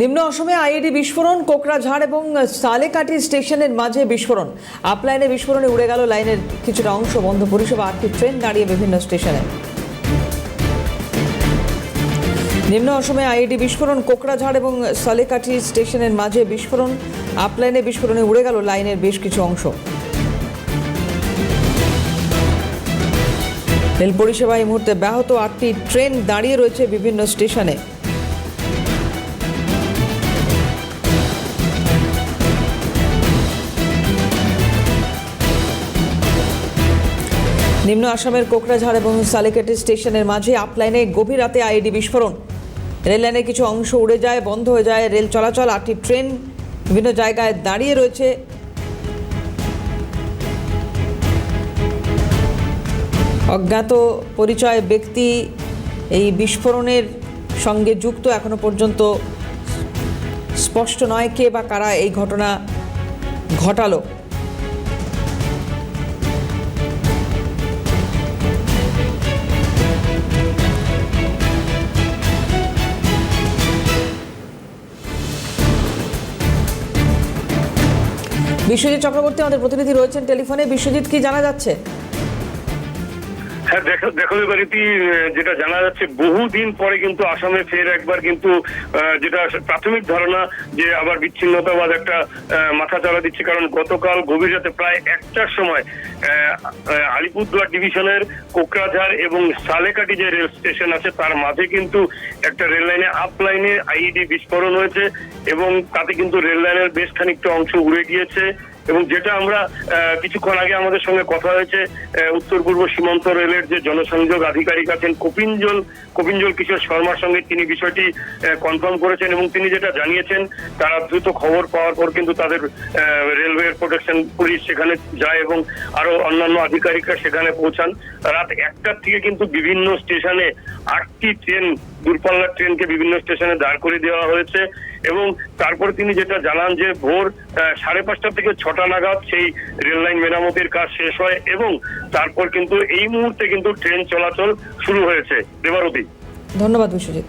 নিম্ন অসমে আইএডি বিস্ফোরণ কোকরাঝাড় এবং সালেকাটি স্টেশনের মাঝে বিস্ফোরণ। আপলাইনে বিস্ফোরণে উড়ে গেল লাইনের কিছুটা অংশ। বন্ধ পরিষেবা, আটটি ট্রেন দাঁড়িয়ে বিভিন্ন স্টেশনে। নিম্ন অসমে আইএডি বিস্ফোরণ কোকরাঝাড় এবং সালেকাঠি স্টেশনের মাঝে বিস্ফোরণ। আপলাইনে বিস্ফোরণে উড়ে গেল লাইনের বেশ কিছু অংশ। রেল পরিষেবা এই মুহূর্তে ব্যাহত। আটটি ট্রেন দাঁড়িয়ে রয়েছে বিভিন্ন স্টেশনে। নিম্ন আসামের কোকরাঝাড় এবং সালেকাটি স্টেশনের মাঝে আপলাইনে গভীর রাতে আইডি বিস্ফোরণ। রেল লাইনের কিছু অংশ উড়ে যায়, বন্ধ হয়ে যায় রেল চলাচল। আটটি ট্রেন বিভিন্ন জায়গায় দাঁড়িয়ে রয়েছে। অজ্ঞাত পরিচয় ব্যক্তি এই বিস্ফোরণের সঙ্গে যুক্ত। এখনও পর্যন্ত স্পষ্ট নয় কে বা কারা এই ঘটনা ঘটালো। বিশ্বজিৎ চক্রবর্তী আমাদের প্রতিনিধি রয়েছেন টেলিফোনে। বিশ্বজিৎ কি জানা যাচ্ছে? হ্যাঁ দেখো দেখো এবারেটি যেটা জানা যাচ্ছে, বহুদিন পরে কিন্তু আসামে ফের একবার কিন্তু যেটা প্রাথমিক ধারণা যে আবার বিচ্ছিন্নতাবাদ একটা মাথা চালা দিচ্ছে। কারণ গতকাল গভীর রাতে প্রায় একটার সময় আলিপুরদুয়ার ডিভিশনের কোকরাঝাড় এবং সালেকাটি যে রেল স্টেশন আছে, তার মাঝে কিন্তু একটা রেল লাইনে আপ লাইনে আইইডি বিস্ফোরণ হয়েছে এবং তাতে কিন্তু রেল লাইনের বেশ খানিকটা অংশ উড়ে গিয়েছে। এবং যেটা আমরা কিছুক্ষণ আগে আমাদের সঙ্গে কথা হয়েছে উত্তর পূর্ব সীমান্ত রেলের যে জনসংযোগ আধিকারিক আছেন কপিঞ্জল কপিঞ্জল কিশোর শর্মার সঙ্গে তিনি বিষয়টি কনফার্ম করেছেন এবং তিনি যেটা জানিয়েছেন, তারা দ্রুত খবর পাওয়ার পর কিন্তু তাদের রেলওয়ে প্রোটেকশন পুলিশ সেখানে যায় এবং আরও অন্যান্য আধিকারিকরা সেখানে পৌঁছান। রাত একটার থেকে কিন্তু বিভিন্ন স্টেশনে আটটি ট্রেন, দূরপাল্লার ট্রেনকে বিভিন্ন স্টেশনে দাঁড় করে দেওয়া হয়েছে। এবং তারপর তিনি যেটা জানান যে ভোর সাড়ে পাঁচটা থেকে ছটা নাগাদ সেই রেললাইন মেরামতির কাজ শেষ হয় এবং তারপর কিন্তু এই মুহূর্তে কিন্তু ট্রেন চলাচল শুরু হয়েছে। দেবারতী। ধন্যবাদ বিশ্বজিৎ।